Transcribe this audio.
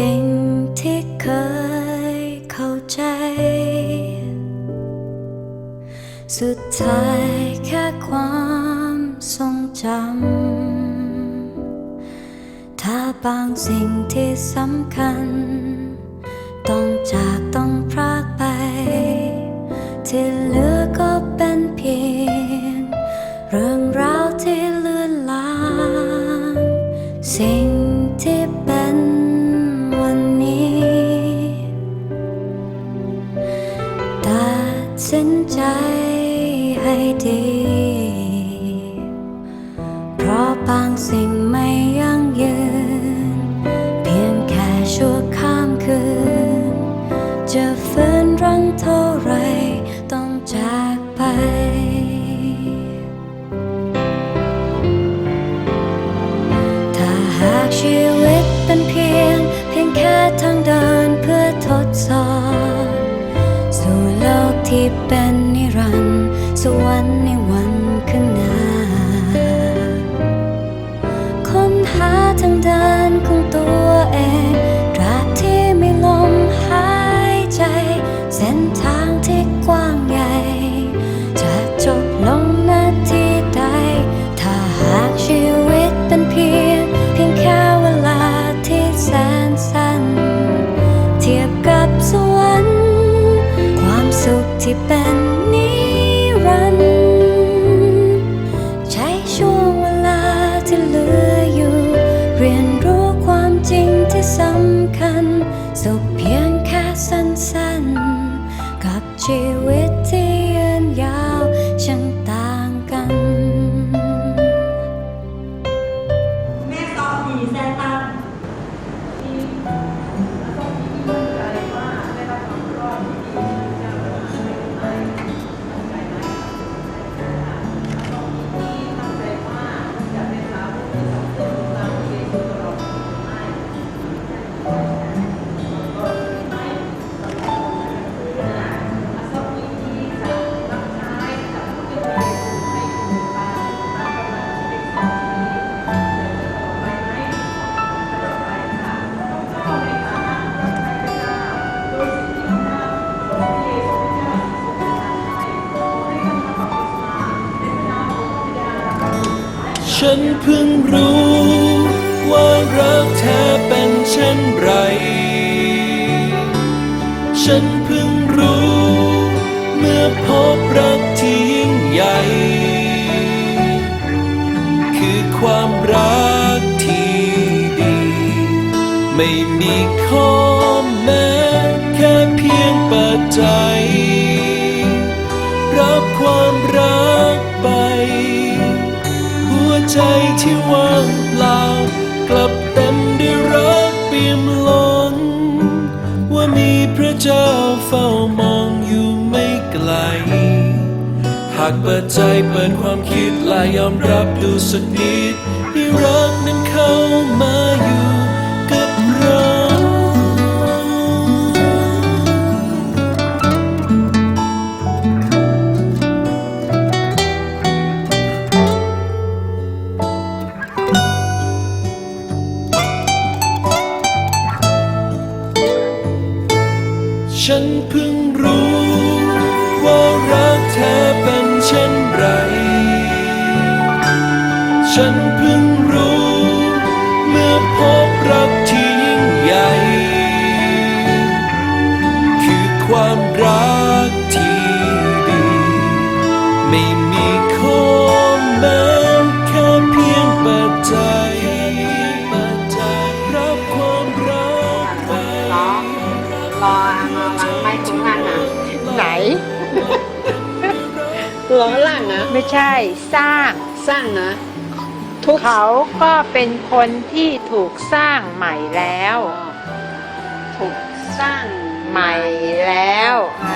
สิ่งที่เคยเข้าใจ สุดท้ายแค่ความทรงจำ ถ้าบางสิ่งที่สำคัญ ต้องจากต้องพรากไปที่เหลือ บางสิ่งไม่ยั่งยืน เพียงแค่ชั่วข้ามคืน จะฟื้นรังเท่าไรต้องจากไป เๆกั ฉันเพิ่งรู้ว่ารักแท้เป็นเช่นไร ฉันเพิ่งรู้ เมื่อพบรักที่ยิ่งใหญ่ คือความรักที่ดี ไม่มีข้อแม้แค่เพียงเปิดใจ ที่ว่างเปล่ากลับเต็มด้วยรักเปี่ยมล้น ว่ามีพระเจ้าเฝ้ามองอยู่ไม่ไกล หากเปิดใจเปิดความคิดและยอมรับดูสักนิดที่รักนั้นเข้ามาอยู่ ฉันเพิ่งรู้ว่ารักแท้เป็นเช่นไร ฉันเพิ่งรู้ เมื่อพบรักที่ยิ่งใหญ่ คือความรักที่ดี ไม่มีข้อแม้แค่เพียงเปิดใจรับความรักไปรอรอรอ ไหนตัวข้างล่างนะไม่ใช่สร้าง สร้างนะทุกเขาก็เป็นคนที่ถูกสร้างใหม่แล้ว ถูกสร้างใหม่แล้วอ๋ออ่าสร้าง